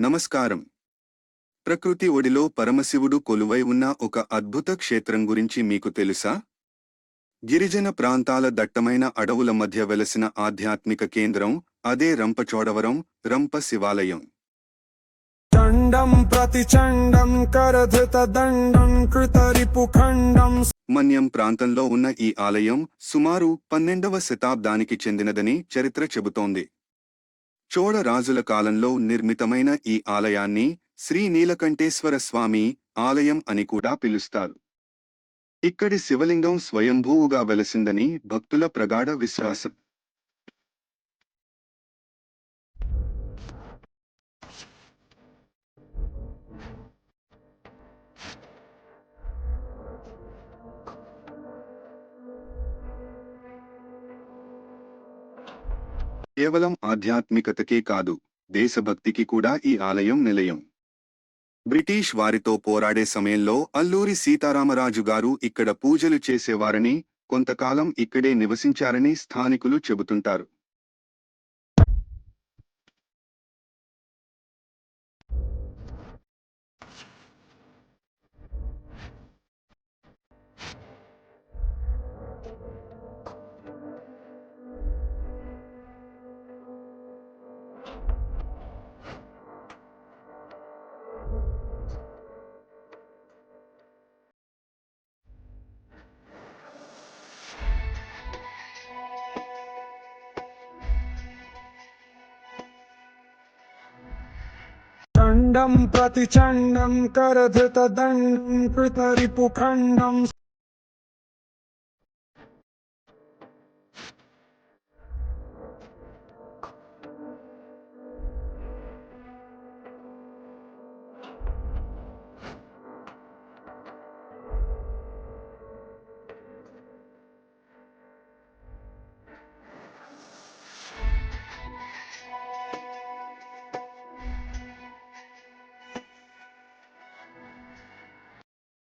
నమస్కారం. ప్రకృతి ఒడిలో పరమశివుడు కొలువై ఉన్న ఒక అద్భుత క్షేత్రం గురించి మీకు తెలుసా? గిరిజన ప్రాంతాల దట్టమైన అడవుల మధ్య వెలసిన ఆధ్యాత్మిక కేంద్రం అదే రంపచోడవరం రంప శివాలయం. చండం కృతరిపుఖండం మన్యం ప్రాంతంలో ఉన్న ఈ ఆలయం సుమారు పన్నెండవ శతాబ్దానికి చెందినదని చరిత్ర చెబుతోంది. చోళ రాజుల కాలంలో నిర్మితమైన ఈ ఆలయాన్ని శ్రీ నీలకంఠేశ్వర స్వామి ఆలయం అని కూడా పిలుస్తారు. ఇక్కడి శివలింగం స్వయంభూవుగా వెలసిందని భక్తుల ప్రగాఢ విశ్వాసం. కేవలం ఆధ్యాత్మికతకే కాదు దేశభక్తికి కూడా ఈ ఆలయం నిలయం. బ్రిటిష్ వారితో పోరాడే సమయంలో అల్లూరి సీతారామరాజు గారు ఇక్కడ పూజలు చేసేవారని కొంతకాలం ఇక్కడే నివసించారని స్థానికులు చెబుతుంటారు. చండం ప్రతిచండం కరధృతదండం కృతరిపుఖండం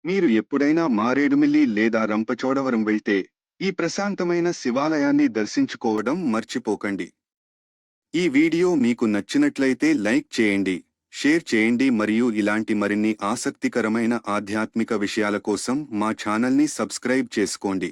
మీరు ఎప్పుడైనా మారేడుమిల్లి లేదా రంపచోడవరం వెళ్తే ఈ ప్రశాంతమైన శివాలయాన్ని దర్శించుకోవడం మర్చిపోకండి. ఈ వీడియో మీకు నచ్చినట్లయితే లైక్ చేయండి షేర్ చేయండి మరియు ఇలాంటి మరిన్ని ఆసక్తికరమైన ఆధ్యాత్మిక విషయాల కోసం మా ఛానల్ని సబ్స్క్రైబ్ చేసుకోండి.